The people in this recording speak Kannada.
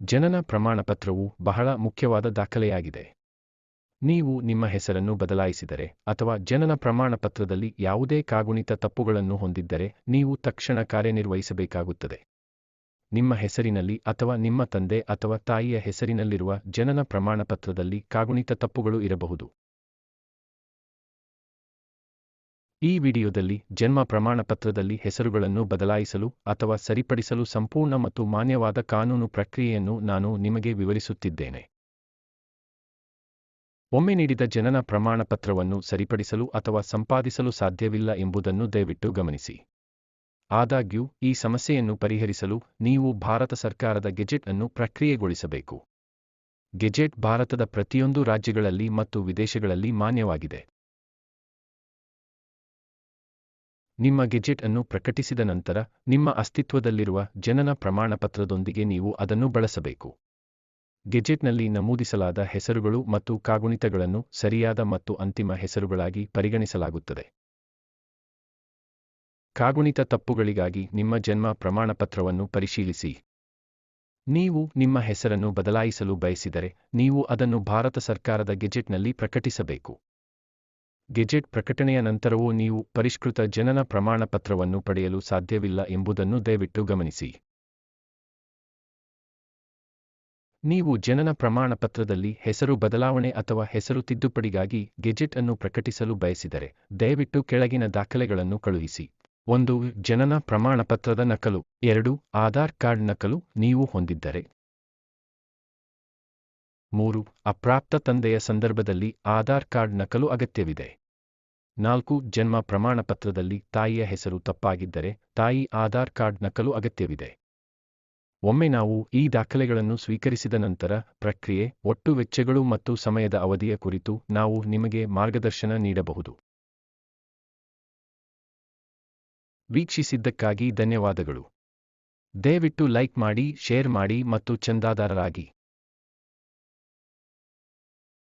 ಜನನ ಪ್ರಮಾಣಪತ್ರವು ಬಹಳ ಮುಖ್ಯವಾದ ದಾಖಲೆಯಾಗಿದೆ. ನೀವು ನಿಮ್ಮ ಹೆಸರನ್ನು ಬದಲಾಯಿಸಿದರೆ ಅಥವಾ ಜನನ ಪ್ರಮಾಣಪತ್ರದಲ್ಲಿ ಯಾವುದೇ ಕಾಗುಣಿತ ತಪ್ಪುಗಳನ್ನು ಹೊಂದಿದ್ದರೆ ನೀವು ತಕ್ಷಣ ಕಾರ್ಯನಿರ್ವಹಿಸಬೇಕಾಗುತ್ತದೆ. ನಿಮ್ಮ ಹೆಸರಿನಲ್ಲಿ ಅಥವಾ ನಿಮ್ಮ ತಂದೆ ಅಥವಾ ತಾಯಿಯ ಹೆಸರಿನಲ್ಲಿರುವ ಜನನ ಪ್ರಮಾಣಪತ್ರದಲ್ಲಿ ಕಾಗುಣಿತ ತಪ್ಪುಗಳು ಇರಬಹುದು. ಈ ವಿಡಿಯೋದಲ್ಲಿ ಜನ್ಮ ಪ್ರಮಾಣಪತ್ರದಲ್ಲಿ ಹೆಸರುಗಳನ್ನು ಬದಲಾಯಿಸಲು ಅಥವಾ ಸರಿಪಡಿಸಲು ಸಂಪೂರ್ಣ ಮತ್ತು ಮಾನ್ಯವಾದ ಕಾನೂನು ಪ್ರಕ್ರಿಯೆಯನ್ನು ನಾನು ನಿಮಗೆ ವಿವರಿಸುತ್ತಿದ್ದೇನೆ. ಒಮ್ಮೆ ನೀಡಿದ ಜನನ ಪ್ರಮಾಣಪತ್ರವನ್ನು ಸರಿಪಡಿಸಲು ಅಥವಾ ಸಂಪಾದಿಸಲು ಸಾಧ್ಯವಿಲ್ಲ ಎಂಬುದನ್ನು ದಯವಿಟ್ಟು ಗಮನಿಸಿ. ಆದಾಗ್ಯೂ, ಈ ಸಮಸ್ಯೆಯನ್ನು ಪರಿಹರಿಸಲು ನೀವು ಭಾರತ ಸರ್ಕಾರದ ಗೆಜೆಟ್ ಅನ್ನು ಪ್ರಕ್ರಿಯೆಗೊಳಿಸಬೇಕು. ಗೆಜೆಟ್ ಭಾರತದ ಪ್ರತಿಯೊಂದು ರಾಜ್ಯಗಳಲ್ಲಿ ಮತ್ತು ವಿದೇಶಗಳಲ್ಲಿ ಮಾನ್ಯವಾಗಿದೆ. ನಿಮ್ಮ ಗೆಜೆಟ್ ಅನ್ನು ಪ್ರಕಟಿಸಿದ ನಂತರ, ನಿಮ್ಮ ಅಸ್ತಿತ್ವದಲ್ಲಿರುವ ಜನನ ಪ್ರಮಾಣಪತ್ರದೊಂದಿಗೆ ನೀವು ಅದನ್ನು ಬಳಸಬೇಕು. ಗೆಜೆಟ್ನಲ್ಲಿ ನಮೂದಿಸಲಾದ ಹೆಸರುಗಳು ಮತ್ತು ಕಾಗುಣಿತಗಳನ್ನು ಸರಿಯಾದ ಮತ್ತು ಅಂತಿಮ ಹೆಸರುಗಳಾಗಿ ಪರಿಗಣಿಸಲಾಗುತ್ತದೆ. ಕಾಗುಣಿತ ತಪ್ಪುಗಳಿಗಾಗಿ ನಿಮ್ಮ ಜನ್ಮ ಪ್ರಮಾಣಪತ್ರವನ್ನು ಪರಿಶೀಲಿಸಿ. ನೀವು ನಿಮ್ಮ ಹೆಸರನ್ನು ಬದಲಾಯಿಸಲು ಬಯಸಿದರೆ, ನೀವು ಅದನ್ನು ಭಾರತ ಸರ್ಕಾರದ ಗೆಜೆಟ್ನಲ್ಲಿ ಪ್ರಕಟಿಸಬೇಕು. ಗೆಜೆಟ್ ಪ್ರಕಟಣೆಯ ನಂತರವೂ ನೀವು ಪರಿಷ್ಕೃತ ಜನನ ಪ್ರಮಾಣಪತ್ರವನ್ನು ಪಡೆಯಲು ಸಾಧ್ಯವಿಲ್ಲ ಎಂಬುದನ್ನು ದಯವಿಟ್ಟು ಗಮನಿಸಿ. ನೀವು ಜನನ ಪ್ರಮಾಣಪತ್ರದಲ್ಲಿ ಹೆಸರು ಬದಲಾವಣೆ ಅಥವಾ ಹೆಸರು ತಿದ್ದುಪಡಿಗಾಗಿ ಗೆಜೆಟ್ ಅನ್ನು ಪ್ರಕಟಿಸಲು ಬಯಸಿದರೆ ದಯವಿಟ್ಟು ಕೆಳಗಿನ ದಾಖಲೆಗಳನ್ನು ಕಳುಹಿಸಿ. ಒಂದು, ಜನನ ಪ್ರಮಾಣಪತ್ರದ ನಕಲು. ಎರಡು, ಆಧಾರ್ ಕಾರ್ಡ್ ನಕಲು ನೀವು ಹೊಂದಿದ್ದರೆ. ಮೂರು, ಅಪ್ರಾಪ್ತ ತಂದೆಯ ಸಂದರ್ಭದಲ್ಲಿ ಆಧಾರ್ ಕಾರ್ಡ್ ನಕಲು ಅಗತ್ಯವಿದೆ. ನಾಲ್ಕು, ಜನ್ಮ ಪ್ರಮಾಣಪತ್ರದಲ್ಲಿ ತಾಯಿಯ ಹೆಸರು ತಪ್ಪಾಗಿದ್ದರೆ ತಾಯಿ ಆಧಾರ್ ಕಾರ್ಡ್ ನಕಲು ಅಗತ್ಯವಿದೆ. ಒಮ್ಮೆ ನಾವು ಈ ದಾಖಲೆಗಳನ್ನು ಸ್ವೀಕರಿಸಿದ ನಂತರ ಪ್ರಕ್ರಿಯೆ, ಒಟ್ಟು ವೆಚ್ಚಗಳು ಮತ್ತು ಸಮಯದ ಅವಧಿಯ ಕುರಿತು ನಾವು ನಿಮಗೆ ಮಾರ್ಗದರ್ಶನ ನೀಡಬಹುದು. ವೀಕ್ಷಿಸಿದ್ದಕ್ಕಾಗಿ ಧನ್ಯವಾದಗಳು. ದಯವಿಟ್ಟು ಲೈಕ್ ಮಾಡಿ, ಶೇರ್ ಮಾಡಿ ಮತ್ತು ಚಂದಾದಾರರಾಗಿ.